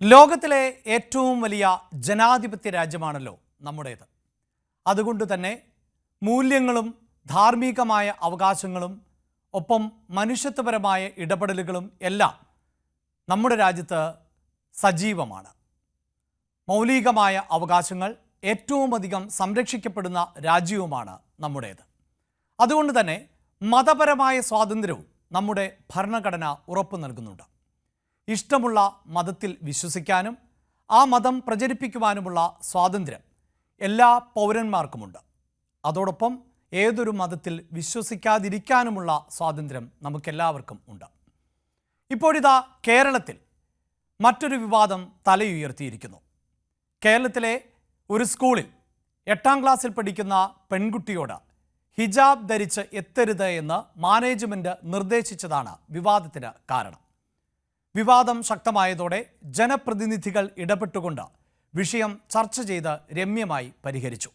ലോകത്തിലെ ഏറ്റവും വലിയ ജനാധിപത്യ രാജ്യമാണല്ലോ നമ്മുടേത്. അതുകൊണ്ട് തന്നെ മൂല്യങ്ങളും ധാർമ്മികമായ അവകാശങ്ങളും ഒപ്പം മനുഷ്യത്വപരമായ ഇടപെടലുകളും എല്ലാം നമ്മുടെ രാജ്യത്ത് സജീവമാണ്. മൗലികമായ അവകാശങ്ങൾ ഏറ്റവും അധികം സംരക്ഷിക്കപ്പെടുന്ന രാജ്യവുമാണ് നമ്മുടേത്. അതുകൊണ്ട് തന്നെ മതപരമായ സ്വാതന്ത്ര്യവും നമ്മുടെ ഭരണഘടന ഉറപ്പു നൽകുന്നുണ്ട്. ഇഷ്ടമുള്ള മതത്തിൽ വിശ്വസിക്കാനും ആ മതം പ്രചരിപ്പിക്കുവാനുമുള്ള സ്വാതന്ത്ര്യം എല്ലാ പൗരന്മാർക്കുമുണ്ട്. അതോടൊപ്പം ഏതൊരു മതത്തിൽ വിശ്വസിക്കാതിരിക്കാനുമുള്ള സ്വാതന്ത്ര്യം നമുക്കെല്ലാവർക്കും ഉണ്ട്. ഇപ്പോഴിതാ കേരളത്തിൽ മറ്റൊരു വിവാദം തലയുയർത്തിയിരിക്കുന്നു. കേരളത്തിലെ ഒരു സ്കൂളിൽ എട്ടാം ക്ലാസ്സിൽ പഠിക്കുന്ന പെൺകുട്ടിയോട് ഹിജാബ് ധരിച്ച് എത്തരുത് എന്ന് മാനേജ്മെന്റ് നിർദ്ദേശിച്ചതാണ് വിവാദത്തിന് കാരണം. വിവാദം ശക്തമായതോടെ ജനപ്രതിനിധികൾ ഇടപെട്ടുകൊണ്ട് വിഷയം ചർച്ച ചെയ്ത് രമ്യമായി പരിഹരിച്ചു.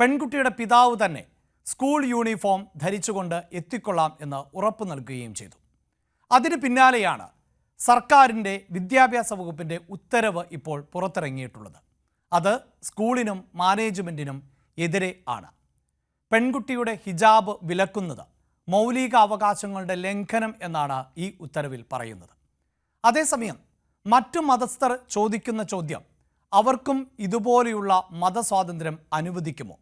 പെൺകുട്ടിയുടെ പിതാവ് തന്നെ സ്കൂൾ യൂണിഫോം ധരിച്ചുകൊണ്ട് എത്തിക്കൊള്ളാം എന്ന് ഉറപ്പു നൽകുകയും ചെയ്തു. അതിന് പിന്നാലെയാണ് സർക്കാരിന്റെ വിദ്യാഭ്യാസ വകുപ്പിന്റെ ഉത്തരവ് ഇപ്പോൾ പുറത്തിറങ്ങിയിട്ടുള്ളത്. അത് സ്കൂളിനും മാനേജ്മെന്റിനും എതിരെ ആണ്. പെൺകുട്ടിയുടെ ഹിജാബ് വിലക്കുന്നത് മൗലിക അവകാശങ്ങളുടെ ലംഘനം എന്നാണ് ഈ ഉത്തരവിൽ പറയുന്നത്. അതേസമയം മറ്റു മതസ്ഥർ ചോദിക്കുന്ന ചോദ്യം അവർക്കും ഇതുപോലെയുള്ള മതസ്വാതന്ത്ര്യം അനുവദിക്കുമോ?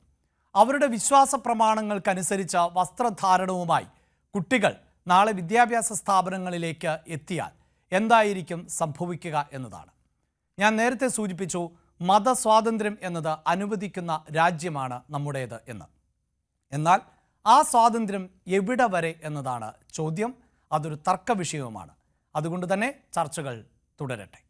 അവരുടെ വിശ്വാസ പ്രമാണങ്ങൾക്കനുസരിച്ച വസ്ത്രധാരണവുമായി കുട്ടികൾ നാളെ വിദ്യാഭ്യാസ സ്ഥാപനങ്ങളിലേക്ക് എത്തിയാൽ എന്തായിരിക്കും സംഭവിക്കുക എന്നതാണ്. ഞാൻ നേരത്തെ സൂചിപ്പിച്ചു മതസ്വാതന്ത്ര്യം എന്നത് അനുവദിക്കുന്ന രാജ്യമാണ് നമ്മുടേത് എന്ന്. എന്നാൽ ആ സ്വാതന്ത്ര്യം എവിടെ വരെ എന്നതാണ് ചോദ്യം. അതൊരു തർക്ക വിഷയവുമാണ് അതുകൊണ്ട് തന്നെ ചർച്ചകൾ തുടരട്ടെ.